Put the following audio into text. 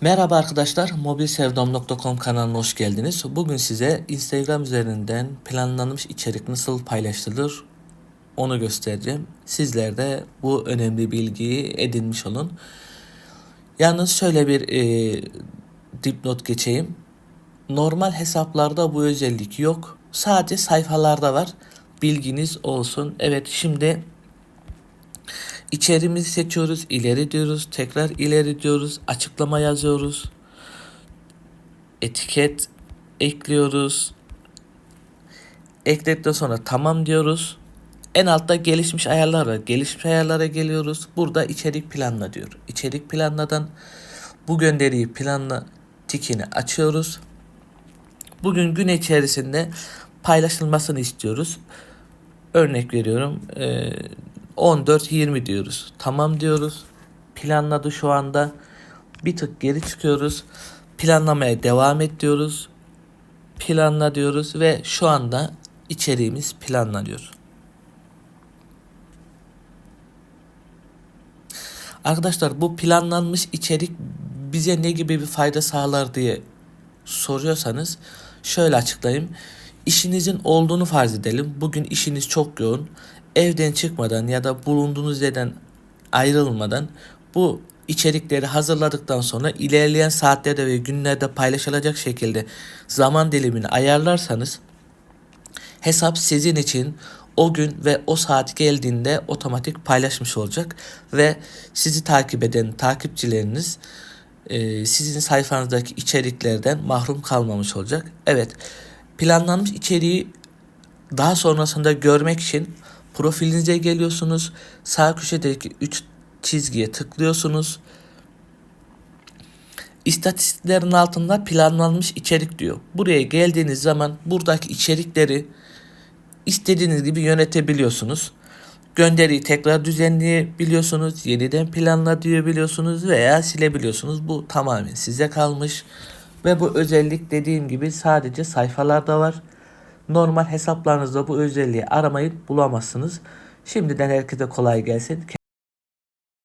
Merhaba arkadaşlar, mobilsevdom.com kanalına hoş geldiniz. Bugün size Instagram üzerinden planlanmış içerik nasıl paylaşılır onu göstereceğim. Sizler de bu önemli bilgiyi edinmiş olun. Yalnız şöyle bir e, dipnot geçeyim. Normal hesaplarda bu özellik yok. Sadece sayfalarda var. Bilginiz olsun. Evet şimdi İçerimizi seçiyoruz, ileri diyoruz, tekrar ileri diyoruz, açıklama yazıyoruz. Etiket ekliyoruz. Ekledikten sonra tamam diyoruz. En altta gelişmiş ayarlar var. Gelişmiş ayarlara geliyoruz. Burada içerik planla diyor. İçerik planladan bu gönderiyi planla tikini açıyoruz. Bugün gün içerisinde paylaşılmasını istiyoruz. Örnek veriyorum. Ee, 14-20 diyoruz. Tamam diyoruz. Planladı şu anda. Bir tık geri çıkıyoruz. Planlamaya devam et diyoruz. Planla diyoruz ve şu anda içeriğimiz planlanıyor. Arkadaşlar bu planlanmış içerik bize ne gibi bir fayda sağlar diye soruyorsanız şöyle açıklayayım. İşinizin olduğunu farz edelim. Bugün işiniz çok yoğun. Evden çıkmadan ya da bulunduğunuz yerden ayrılmadan bu içerikleri hazırladıktan sonra ilerleyen saatlerde ve günlerde paylaşılacak şekilde zaman dilimini ayarlarsanız hesap sizin için o gün ve o saat geldiğinde otomatik paylaşmış olacak ve sizi takip eden takipçileriniz e, sizin sayfanızdaki içeriklerden mahrum kalmamış olacak. Evet planlanmış içeriği daha sonrasında görmek için profilinize geliyorsunuz. Sağ köşedeki 3 çizgiye tıklıyorsunuz. İstatistiklerin altında planlanmış içerik diyor. Buraya geldiğiniz zaman buradaki içerikleri istediğiniz gibi yönetebiliyorsunuz. Gönderiyi tekrar düzenleyebiliyorsunuz, yeniden planla diyebiliyorsunuz veya silebiliyorsunuz. Bu tamamen size kalmış. Ve bu özellik dediğim gibi sadece sayfalarda var. Normal hesaplarınızda bu özelliği aramayıp bulamazsınız. Şimdiden herkese kolay gelsin.